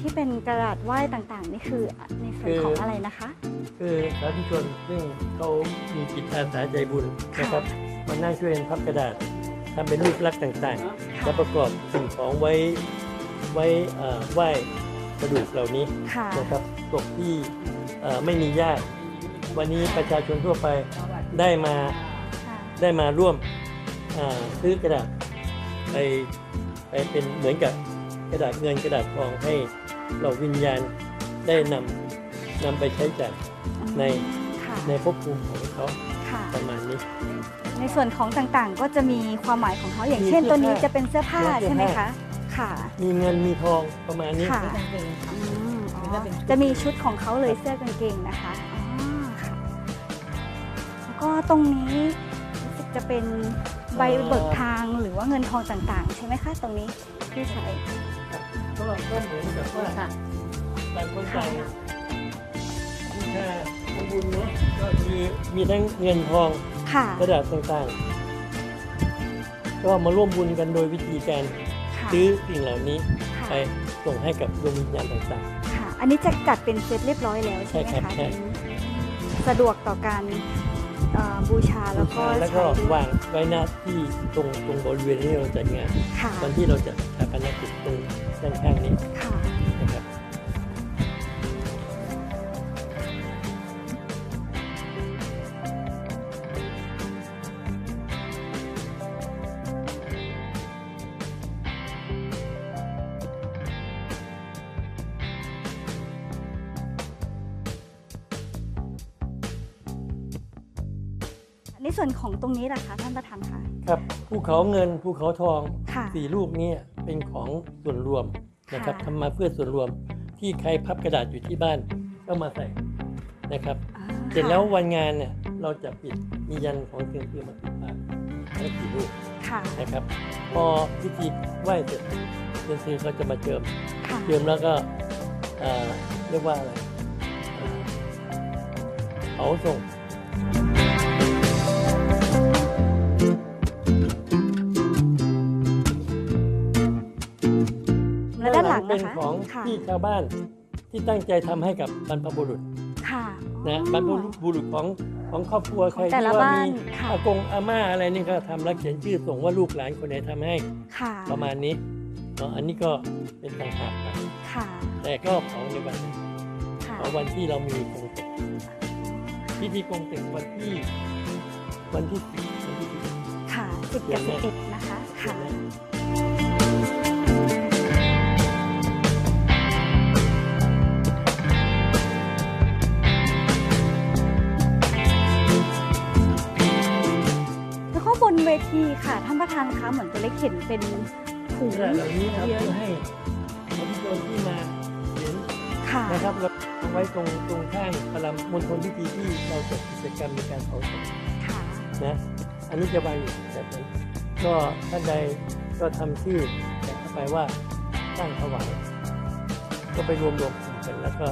ที่เป็นกระดาษไหว้ต่างๆ นี่คือในส่วนของอะไรนะคะ คือสาธุชนซึ่งเขามีจิตอาสาใจบุญนะครับมานั่งช่วยกันพับกระดาษทำเป็นรูปลักษณ์ต่างๆ แล้วประกอบสิ่งของไว้ไว้เอ่อไหว้กระดูกเหล่านี้ค่ะนะครับศพที่เอ่อไม่มีญาติวันนี้ประชาชนทั่วไปได้มาค่ะได้มาร่วมอ่าซื้อกระดาษไปไปเป็นเหมือนกับ กระดาษเงินกระดาษทองให้เราวิญญาณได้นำนำไปใช้จ่ายในค่ะในภพภูมิของเขาค่ะประมาณนี้ ในส่วนของต่างๆ ก็จะมีความหมายของเขาอย่างมีเช่นเสื้อตัวนี้ผ้าจะเป็นเสื้อผ้าเสื้อผ้าใช่ไหมคะ ค่ะ มีเงินมีทองประมาณนี้ค่ะไม่จำเป็นค่ะอืมอ๋อมันก็เป็นชุดจะมีชุดของเขาเลยเสื้อกางเกงนะคะอ๋อค่ะแล้วก็ตรงนี้รู้สึกจะเป็นใบเบิกทางหรือว่าเงินทองต่างๆ ใช่ไหมคะตรงนี้ ที่ใช้ก็ก็เหมือนกับว่าค่ะต่างคนต่างถ้าทำบุญเนาะก็มีมีทั้งเงินทองค่ะกระดาษต่างๆ ก็มาร่วมบุญกันโดยวิธีการค่ะซื้อสิ่งเหล่านี้ค่ะไปส่งให้กับดวงวิญญาณต่างค่ะ อันนี้จะจัดเป็นเซตเรียบร้อยแล้วใช่ไหมใช่ครัคะบใช่สะดวกต่อการเอ่อบูชา ๆแล้วก็แล้วก็ใช้ด้วยวางไว้หน้าที่ตรงตรงบริเวณที่เราจัดงาน ค่ะ วันที่เราจัดสถาปนกิจตรงด้านข้างนี้ ค่ะ ในส่วนของตรงนี้ล่ะคะท่านประธานคะครับภูเขาเงินภูเขาทองค่ะ สี่ลูกนี้เป็นของส่วนรวมนะครับค่ะ ทำมาเพื่อส่วนรวมที่ใครพับกระดาษอยู่ที่บ้านก็มาใส่นะครับ อ่าเสร็จแล้วค่ะวันงานเนี่ยเราจะปิดมียันของเซียนคือมาปิดปากแล้วกี่ลูกค่ะนะครับ พอพิธีไหว้เสร็จเซียนซีก็จะมาเจิม ค่ะเจิมแล้วก็เอ่อเรียกว่าอะไรเอ่อเผาส่ง เป็นะนคะของค่ะที่ชาวบ้านที่ตั้งใจทำให้กับบรรพบุรุษค่ะนะอ๋อบรรพบุรุษของของครอบครัวของใครแต่ที่ละว่าบ้านมีค่ะอากงอาม่าอะไรนี่ก็ทำแล้วเขียนชื่อส่งว่าลูกหลานคนไหนทำให้ค่ะประมาณนี้เนาะอันนี้ก็เป็นต่างหากไปค่ะแต่ก็เผาในวันนั้นค่ะเผาวันที่เรามีกงเต็กพิธีกงเต็กวันที่วันที่สิบวันที่สิบ ค่ะสิบกับสิบเอ็ดนะคะค่ะแล้ว ค่ะท่านประธานคะเหมือนตัวเล็กเห็นเป็นถุงกระดาษเหล่านี้นะครับเยอะเพื่อให้ประชาชนที่มาเห็นค่ะนะครับเราเอาไว้ตรงตรงข้างพลังมณฑลพิธีที่เราจัดกิจกรรมในการเผาศพค่ะนะอันนี้จะวางอยู่แบบนั้นก็ท่านใดก็ทำชื่อแปะเข้าไปว่าตั้งถวายก็ไปรวมรวมกลุ่มกันแล้วก็